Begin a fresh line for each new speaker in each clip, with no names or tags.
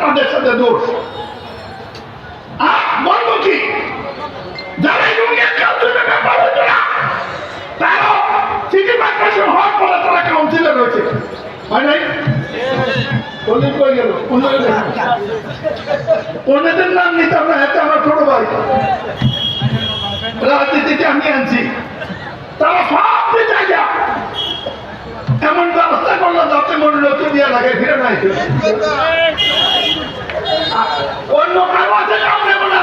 তাদের সাথে দোষ। কি? যারা ইউনিয়ন কাউন্সিলের না। তারাও সিটি কর্পোরেশন হওয়ার পরে তারা কাউন্সিলর হয়েছে। হয় নাই? রাজনীতিতে আমি আনছি। তারা সব জায়গা এমন ব্যবস্থা করল যাতে মনে লোকে দিয়ে লাগে, ফিরে নাই অন্য কারও আছে নাম নেব না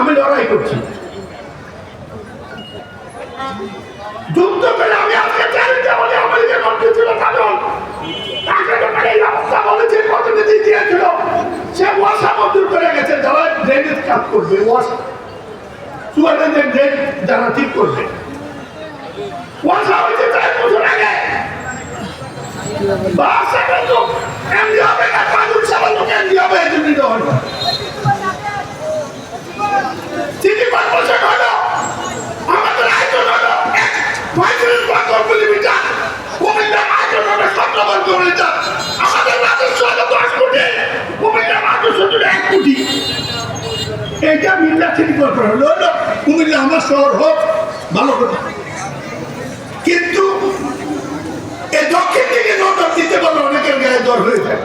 আমি লড়াই করছি। যুদ্ধ করে আমি আজকে চ্যালেঞ্জে বলি আমাদেরকে মন্ত্রী ছিল কাজল তাকে প্রতিনিধি দিয়েছিল, সে করে গেছে, যারা ড্রেনেজ কাজ করবে ড্রেন যারা ঠিক করবে। ওয়াসা হয়েছে চার বছর আগে। বাসা কিন্তু এমনি হবে না লোক হবে এই জন্য এটা মিল্লা সিটি কর্পোরেশন হলো কুমিল্লা আমার শহর হোক, ভালো কথা কিন্তু এই দক্ষিণ দিকে নজর দিতে পারলে অনেকের গায়ে জ্বর হয়ে যায়।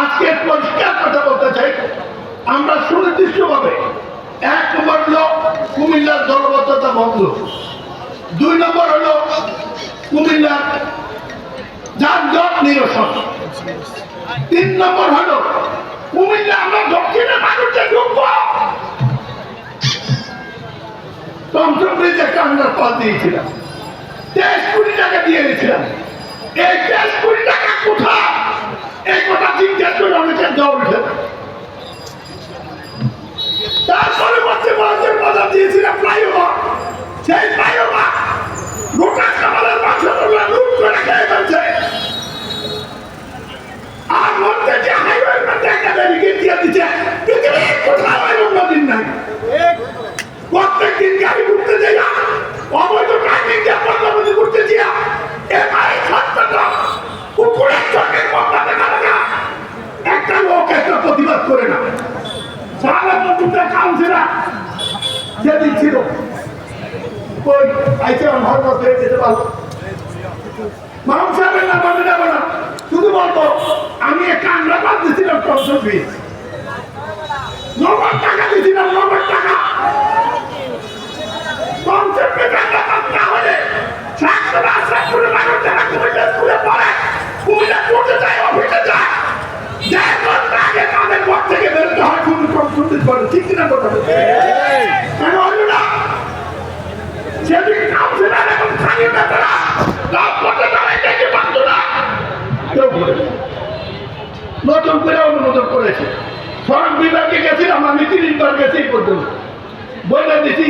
আজকে পরিষ্কার কথা বলতে চাই। আমরা এক নম্বর হলো কুমিল্লার জলবদ্ধতা বন্ধ। দুই নম্বর হলো কুমিল্লার যানজট নিরসন। তিন নম্বর হলো কুমিল্লা আমরা দক্ষিণের মানুষকে ঢুকবো টমটম ব্রিজ একটা আমরা পথ দিয়েছিলাম। তেইশ দিয়ে গেছিলাম এই তেইশ কোটি টাকা এই কথা জিজ্ঞেস করে অনেকের জল উঠে তারপরে মধ্যে মধ্যের বাজার দিয়েছিলাম ফ্লাইওভার। সেই ফ্লাইওভার মন্ত্রীটা কাউন্সিলার সেদিন ছিল, ওই আইসে আমার মধ্যে যেতে পারব মাহমুদ সাহেবের নাম আমি নেব না। শুধু বলব আমি একা আমরা বাদ দিয়েছিলাম টমসন ফিস নগদ টাকা দিয়েছিলাম নগদ টাকা টমসন ফিস আন্ডা বাদ না হলে ছাত্ররা ছাত্ররা মানুষ যারা কুমিল্লা স্কুলে পড়ে কুমিল্লা পড়তে যায় অফিসে যায় দেড় ঘণ্টা আগে তাদের ঘর থেকে বেরোতে হয় তুমি টমসন ফিস করে ঠিক কিনা কথা কেন হলো না সেদিন কাউন্সিলর এবং স্থানীয় নেতারা রাজপথে দাঁড়াই দেখতে পারতো না কেউ করেছে। নতুন করে অনুমোদন করেছে সড়ক বিভাগে গেছিলাম আমি তিরিশবার গেছি এই পর্যন্ত। বলে দিছি,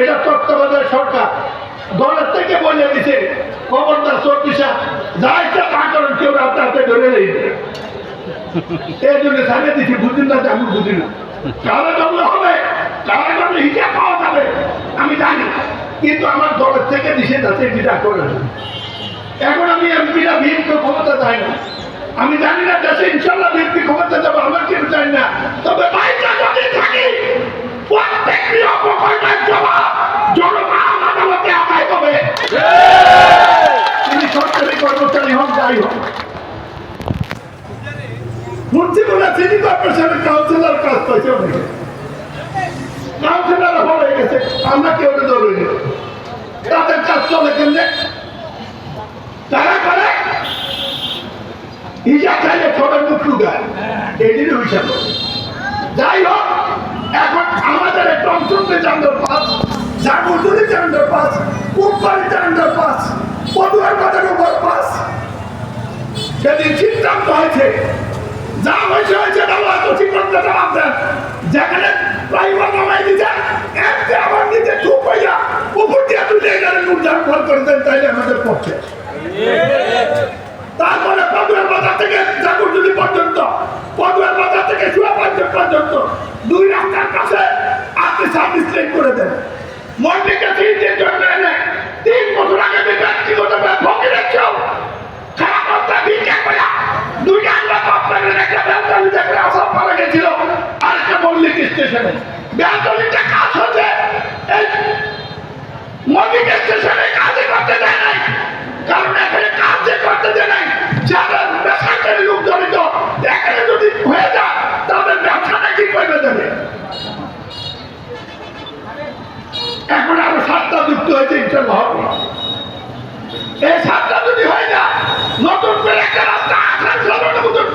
এটা তত্ত্বাবধায়ক সরকার। দলের থেকে বলে দিছে, খবরদার চব্বিশা যা ইচ্ছা তা করেন, কেউ রাতে হাতে ধরে নেই। এই জন্য সামনে দিছি বুঝি না আমি বুঝি না। কারা জমলে হবে, কারা জমলে হিসাব পাওয়া যাবে, আমি জানি। কিন্তু আমার দলের থেকে নিষেধ আছে যেটা করে এখন আমি এমপিরা বিএনপি ক্ষমতা চাই না। আমি জানি না দেশে ইনশাল্লাহ বিএনপি ক্ষমতা যাব, আমার কেউ চাই না। তবে বাইকটা যদি থাকি প্রত্যেকটি অপকর্মের জবাব জনগণ আদালতে আদায় হবে তিনি সরকারি কর্মচারী যাই হোক। কাউন্সিলর কাজ পাইছে কাউন্সিলর হয়ে গেছে, আমরা কেউ তাদের কাজ চলে কেমনে হিসাব চাইলে ছোটের মুখ লুকায়। যাই হোক, এখন আমাদের একটা অঞ্চলকে চান্দার পাস জাগুরদুলি চান্দার পাস কুম্পারি চান্দার পাস পটুয়ার বাজারের উপর পাস সেদিন সিদ্ধান্ত হয়েছে, যা হয়েছে হয়েছে, আল্লাহ তো সিদ্ধান্ত জবাব দেন। যেখানে প্রাইভেট নামাই দিতে একতে আমার নিচে চুপ হইয়া উপর দিয়ে তুলে এখানে উদ্ধার করে দেন, তাইলে আমাদের পক্ষে তারপরে পদুয়ার বাজার থেকে জাগুরজুলি পর্যন্ত পদুয়ার বাজার থেকে সুয়াপাঞ্চক পর্যন্ত দুই রাস্তার কাছে আপনি সার্ভিস লেন করে দেন। মন্ডিকে দিন জন্য এনে তিন বছর আগে ব্যক্তিগত ফকিরের চৌ হয়েছে ইন্টারভিউ হবে এই সাতটা যদি হয়ে যায় নতুন করে একটা রাস্তা আঠাশ মতন